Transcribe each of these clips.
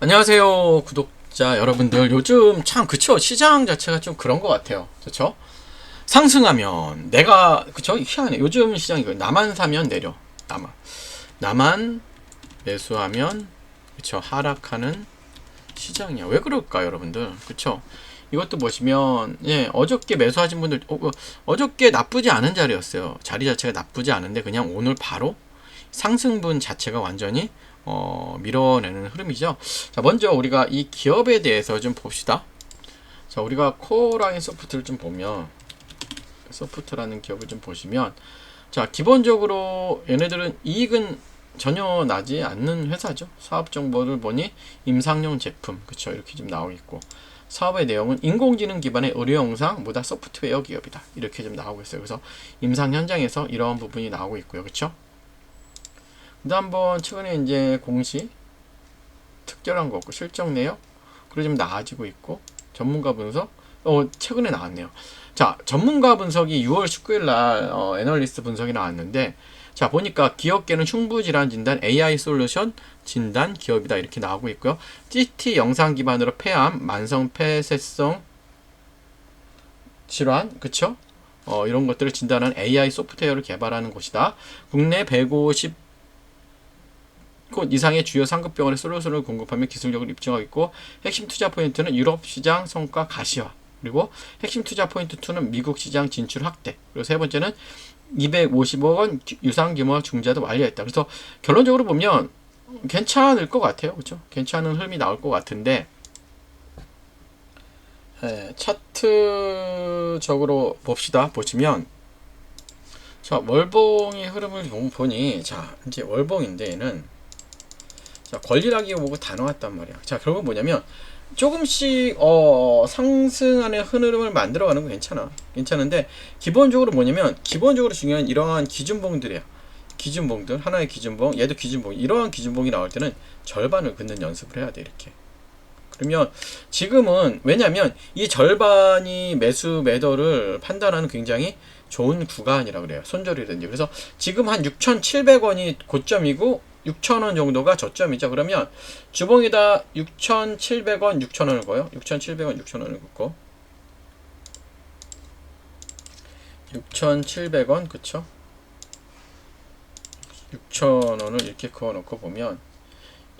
안녕하세요 구독자 여러분들. 요즘 참 그쵸? 시장 자체가 좀 그런 것 같아요. 그쵸? 상승하면 내가 그쵸? 희한해. 요즘 시장이 그 나만 사면 내려. 나만. 나만 매수하면 그쵸? 하락하는 시장이야. 왜 그럴까 여러분들? 그쵸? 이것도 보시면 예 어저께 매수하신 분들 어, 어, 어저께 나쁘지 않은 자리였어요. 자리 자체가 나쁘지 않은데 그냥 오늘 바로 상승분 자체가 완전히 어, 밀어내는 흐름이죠. 자, 먼저 우리가 이 기업에 대해서 좀 봅시다. 자, 우리가 코라인 소프트를 좀 보면 소프트라는 기업을 좀 보시면 자, 기본적으로 얘네들은 이익은 전혀 나지 않는 회사죠. 사업 정보를 보니 임상용 제품, 그쵸 이렇게 좀 나오고 있고 사업의 내용은 인공지능 기반의 의료 영상 모다 소프트웨어 기업이다. 이렇게 좀 나오고 있어요. 그래서 임상 현장에서 이러한 부분이 나오고 있고요. 그쵸 근데 한번 최근에 이제 공시 특별한 거 없고 실적 내역 그리고 좀 나아지고 있고 전문가 분석 어 최근에 나왔네요. 자 전문가 분석이 6월 19일 날 어, 애널리스트 분석이 나왔는데 자 보니까 기업계는 흉부 질환 진단 AI 솔루션 진단 기업이다 이렇게 나오고 있고요. CT 영상 기반으로 폐암, 만성 폐쇄성 질환 그쵸? 어, 이런 것들을 진단하는 AI 소프트웨어를 개발하는 곳이다. 국내 150 곳 이상의 주요 상급 병원에 솔루션을 공급하며 기술력을 입증하고 있고 핵심 투자 포인트는 유럽 시장 성과 가시화 그리고 핵심 투자 포인트 2는 미국 시장 진출 확대 그리고 세 번째는 250억 원 유상 규모 중자도 완료했다. 그래서 결론적으로 보면 괜찮을 것 같아요. 그렇죠? 괜찮은 흐름이 나올 것 같은데 예, 차트적으로 봅시다. 보시면 자 월봉의 흐름을 보니 자 이제 월봉인데 얘는 자, 권리라기 보고 다 나왔단 말이야. 자, 결국 뭐냐면 조금씩 어, 상승하는 흐름을 만들어가는 거 괜찮아. 괜찮은데 기본적으로 뭐냐면 기본적으로 중요한 이러한 기준봉들이야. 기준봉들 하나의 기준봉, 얘도 기준봉. 이러한 기준봉이 나올 때는 절반을 긋는 연습을 해야 돼 이렇게. 그러면 지금은 왜냐면 이 절반이 매수 매도를 판단하는 굉장히 좋은 구간이라 그래요. 손절이든지. 그래서 지금 한 6,700원이 고점이고 6,000원 정도가 저점이죠. 그러면 주봉에다 6,700원, 6,000원을 거요. 6,700원, 6,000원을 긋고 6,700원, 그쵸? 6,000원을 이렇게 그어놓고 보면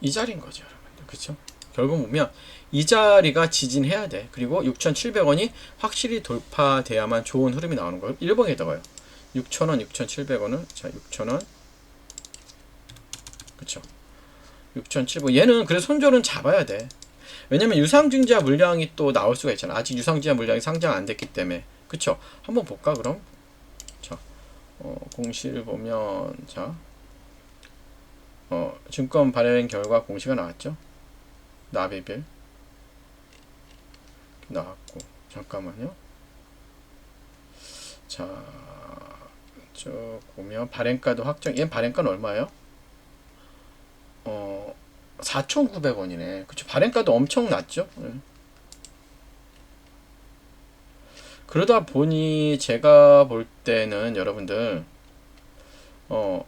이 자리인 거죠, 여러분들. 그쵸? 결국 보면 이 자리가 지진해야 돼. 그리고 6,700원이 확실히 돌파돼야만 좋은 흐름이 나오는 거예요. 1번에다가요. 6,000원, 6,700원을 자, 6,000원 그쵸 6,700 얘는 그래서 손절은 잡아야 돼. 왜냐면 유상증자 물량이 또 나올 수가 있잖아. 아직 유상증자 물량이 상장 안 됐기 때문에. 그쵸? 한번 볼까 그럼? 자 어, 공시를 보면 자 어, 증권 발행 결과 공시가 나왔죠? 나비빌. 나왔고 잠깐만요. 자, 저 보면 발행가도 확정. 얘 발행가는 얼마예요? 어, 4,900원이네. 그쵸. 발행가도 엄청 낮죠? 네. 그러다 보니 제가 볼 때는 여러분들, 어,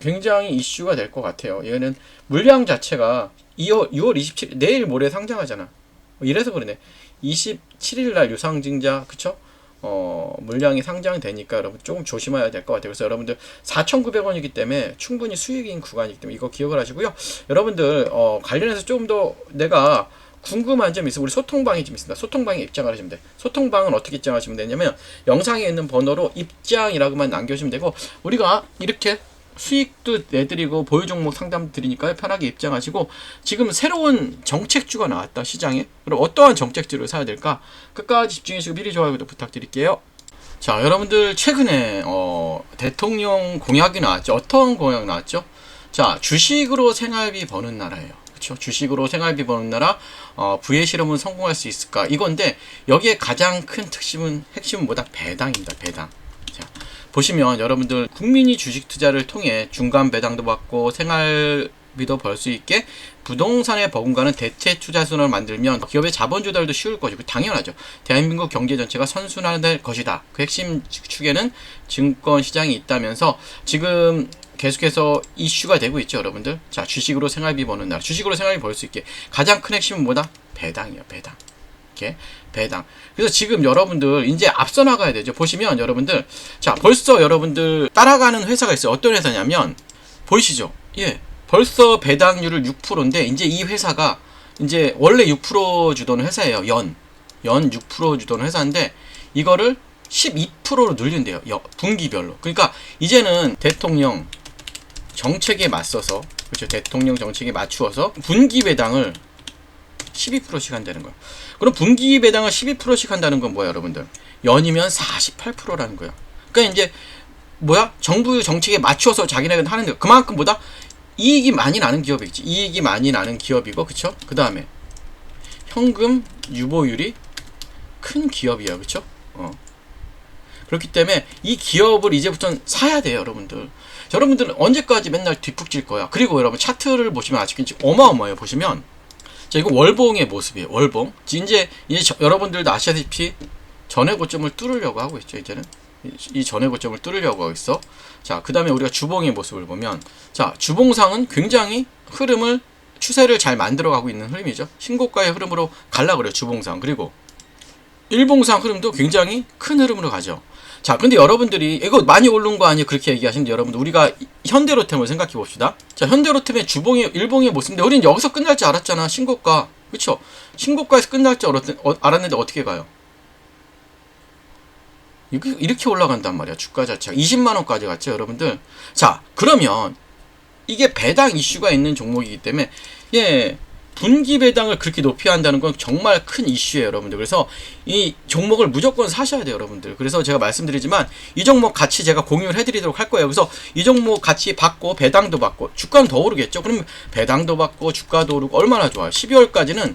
굉장히 이슈가 될 것 같아요. 얘는 물량 자체가 2월, 6월 27일, 내일 모레 상장하잖아. 이래서 그러네. 27일 날 유상증자, 그쵸? 어, 물량이 상장되니까 여러분 조금 조심해야 될 것 같아요. 그래서 여러분들 4,900원이기 때문에 충분히 수익인 구간이기 때문에 이거 기억을 하시고요. 여러분들 어, 관련해서 조금 더 내가 궁금한 점이 있어 우리 소통방이 좀 있습니다. 소통방에 입장을 하시면 돼. 소통방은 어떻게 입장하시면 되냐면 영상에 있는 번호로 입장이라고만 남겨주시면 되고 우리가 이렇게 수익도 내드리고 보유 종목 상담 드리니까 편하게 입장하시고 지금 새로운 정책주가 나왔다 시장에. 그럼 어떠한 정책주를 사야 될까? 끝까지 집중해주시고 미리 좋아요 구독 부탁드릴게요. 자 여러분들 최근에 어, 대통령 공약이 나왔죠? 어떤 공약 나왔죠? 자 주식으로 생활비 버는 나라예요. 그렇죠 주식으로 생활비 버는 나라 어, 부의 실험은 성공할 수 있을까? 이건데 여기에 가장 큰 특심은 핵심은 뭐다? 배당입니다 배당. 자 보시면 여러분들 국민이 주식 투자를 통해 중간 배당도 받고 생활비도 벌 수 있게 부동산에 버금가는 대체 투자선을 만들면 기업의 자본 조달도 쉬울 것이고 당연하죠. 대한민국 경제 전체가 선순환될 것이다. 그 핵심 축에는 증권 시장이 있다면서 지금 계속해서 이슈가 되고 있죠, 여러분들. 자, 주식으로 생활비 버는 나라. 주식으로 생활비 벌 수 있게 가장 큰 핵심은 뭐다? 배당이요, 배당. 이렇게 배당. 그래서 지금 여러분들 이제 앞서 나가야 되죠. 보시면 여러분들 자, 벌써 여러분들 따라가는 회사가 있어요. 어떤 회사냐면 보이시죠? 예. 벌써 배당률을 6%인데 이제 이 회사가 이제 원래 6% 주던 회사예요. 연. 연 6% 주던 회사인데 이거를 12%로 늘린대요. 여- 분기별로. 그러니까 이제는 대통령 정책에 맞서서 그렇죠. 대통령 정책에 맞추어서 분기 배당을 12%씩 한다는 거예요. 그럼 분기 배당을 12%씩 한다는 건 뭐야, 여러분들? 연이면 48%라는 거예요. 그러니까 이제 뭐야? 정부 정책에 맞춰서 자기네가 하는 거. 그만큼 보다 이익이 많이 나는 기업이 있지. 이익이 많이 나는 기업이고, 그쵸? 그 다음에 현금 유보율이 큰 기업이야, 그쵸? 어. 그렇기 때문에 이 기업을 이제부터는 사야 돼요, 여러분들. 자, 여러분들은 언제까지 맨날 뒷북질 거야? 그리고 여러분 차트를 보시면 아직까지 어마어마해요. 보시면 자, 이거 월봉의 모습이에요. 월봉. 이제 이제 저- 여러분들도 아시다시피 전의 고점을 뚫으려고 하고 있죠. 이제는 이- 이 전의 고점을 뚫으려고 하고 있어. 자, 그 다음에 우리가 주봉의 모습을 보면 자, 주봉상은 굉장히 흐름을 추세를 잘 만들어 가고 있는 흐름이죠. 신고가의 흐름으로 갈라 그래요. 주봉상. 그리고 일봉상 흐름도 굉장히 큰 흐름으로 가죠. 자, 근데 여러분들이 이거 많이 오른 거 아니에요? 그렇게 얘기하시는데 여러분들 우리가 이- 현대로템을 생각해 봅시다. 자, 현대로템의 주봉의 일봉의 모습인데 우리는 여기서 끝날 줄 알았잖아. 신고가. 그렇죠? 신고가에서 끝날 줄 알았, 어, 알았는데 어떻게 가요? 이렇게 올라간단 말이야. 주가 자체가 20만 원까지 갔죠, 여러분들. 자, 그러면 이게 배당 이슈가 있는 종목이기 때문에 예. 분기 배당을 그렇게 높이 한다는 건 정말 큰 이슈예요, 여러분들. 그래서 이 종목을 무조건 사셔야 돼요, 여러분들. 그래서 제가 말씀드리지만 이 종목 같이 제가 공유를 해드리도록 할 거예요. 그래서 이 종목 같이 받고 배당도 받고 주가는 더 오르겠죠. 그러면 배당도 받고 주가도 오르고 얼마나 좋아요. 12월까지는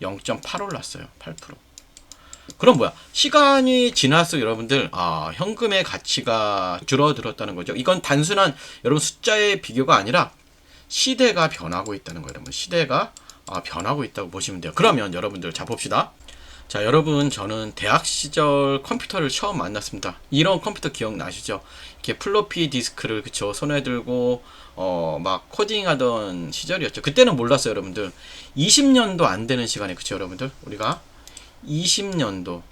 0.8 올랐어요. 8%. 그럼 뭐야? 시간이 지날수록 여러분들 아 현금의 가치가 줄어들었다는 거죠. 이건 단순한 여러분 숫자의 비교가 아니라 시대가 변하고 있다는 거예요. 여러분 시대가 아, 변하고 있다고 보시면 돼요. 그러면 여러분들 자 봅시다. 자 여러분 저는 대학 시절 컴퓨터를 처음 만났습니다. 이런 컴퓨터 기억나시죠? 이렇게 플로피 디스크를 그쵸 손에 들고 어 막 코딩하던 시절이었죠. 그때는 몰랐어요, 여러분들. 20년도 안 되는 시간에 그쵸 여러분들 우리가 20년도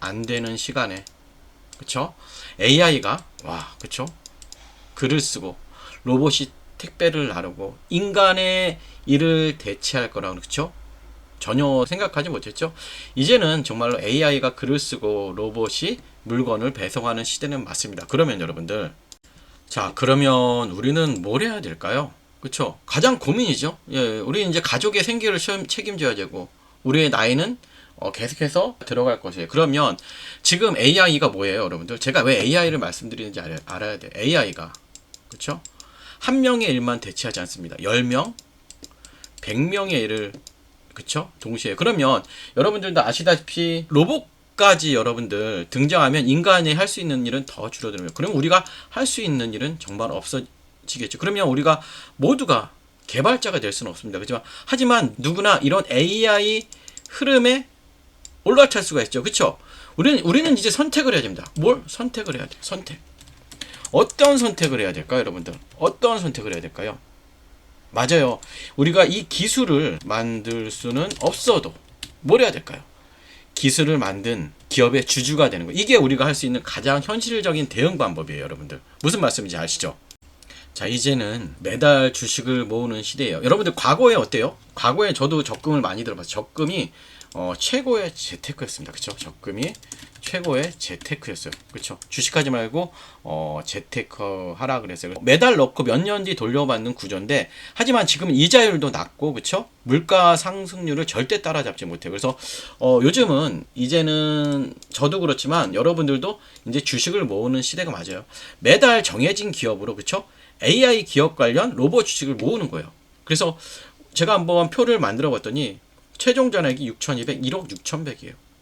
안 되는 시간에 그쵸 AI가 와 그쵸 글을 쓰고 로봇이 택배를 나르고 인간의 일을 대체할 거라고 그쵸 전혀 생각하지 못했죠. 이제는 정말로 AI가 글을 쓰고 로봇이 물건을 배송하는 시대는 맞습니다. 그러면 여러분들 자 그러면 우리는 뭘 해야 될까요? 그쵸 가장 고민이죠. 예, 우리 이제 가족의 생계를 시- 책임져야 되고 우리의 나이는 어, 계속해서 들어갈 것이에요. 그러면 지금 AI가 뭐예요, 여러분들? 제가 왜 AI를 말씀드리는지 알아, 알아야 돼요. AI가 그쵸? 한 명의 일만 대체하지 않습니다. 10명, 100명의 일을 그쵸? 동시에. 그러면 여러분들도 아시다시피 로봇 까지 여러분들 등장하면 인간이 할 수 있는 일은 더 줄어들어요. 그럼 우리가 할 수 있는 일은 정말 없어지겠죠. 그러면 우리가 모두가 개발자가 될 수는 없습니다. 그렇지만 하지만 누구나 이런 AI 흐름에 올라탈 수가 있죠. 그쵸? 우리는, 우리는 이제 선택을 해야 됩니다. 뭘 선택을 해야 돼요? 선택. 어떤 선택을 해야 될까요, 여러분들? 어떤 선택을 해야 될까요? 맞아요. 우리가 이 기술을 만들 수는 없어도 뭘 해야 될까요? 기술을 만든 기업의 주주가 되는 거. 이게 우리가 할 수 있는 가장 현실적인 대응 방법이에요, 여러분들. 무슨 말씀인지 아시죠? 자, 이제는 매달 주식을 모으는 시대예요. 여러분들 과거에 어때요? 과거에 저도 적금을 많이 들어봤어요. 적금이 어, 최고의 재테크였습니다. 그쵸? 적금이 최고의 재테크였어요. 그쵸? 주식하지 말고, 어, 재테크 하라 그랬어요. 매달 넣고 몇 년 뒤 돌려받는 구조인데, 하지만 지금 이자율도 낮고, 그쵸? 물가 상승률을 절대 따라잡지 못해요. 그래서, 어, 요즘은, 이제는, 저도 그렇지만, 여러분들도 이제 주식을 모으는 시대가 맞아요. 매달 정해진 기업으로, 그쵸? AI 기업 관련 로봇 주식을 모으는 거예요. 그래서, 제가 한번 표를 만들어 봤더니, 최종 잔액이 6,200, 1억 6,100이에요.